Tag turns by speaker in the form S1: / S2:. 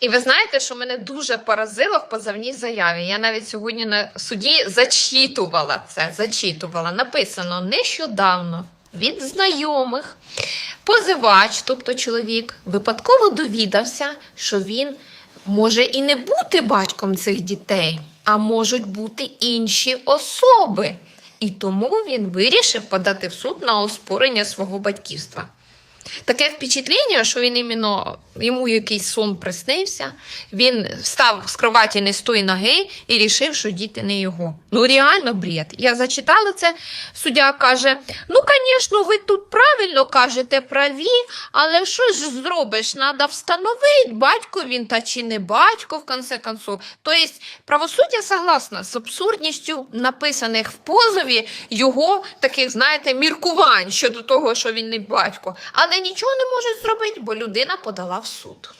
S1: І ви знаєте, що мене дуже поразило в позовній заяві. Я навіть сьогодні на суді зачитувала це. Зачитувала. Написано нещодавно від знайомих. Позивач, тобто чоловік, випадково довідався, що він може і не бути батьком цих дітей, а можуть бути інші особи. І тому він вирішив подати в суд на оспорення свого батьківства. Таке впечатлення, що він іменно йому якийсь сон приснився. Він встав з кроваті не з тої ноги і рішив, що діти не його. Ну реально бред. Я зачитала це. Суддя каже: ну, звісно, ви тут правильно кажете праві, але що ж зробиш? Надо встановити, батько він та чи не батько, в конце концов. Тобто правосуддя согласна з абсурдністю написаних в позові його таких, знаєте, міркувань щодо того, що він не батько. Але нічого не може зробити, бо людина подала в суд.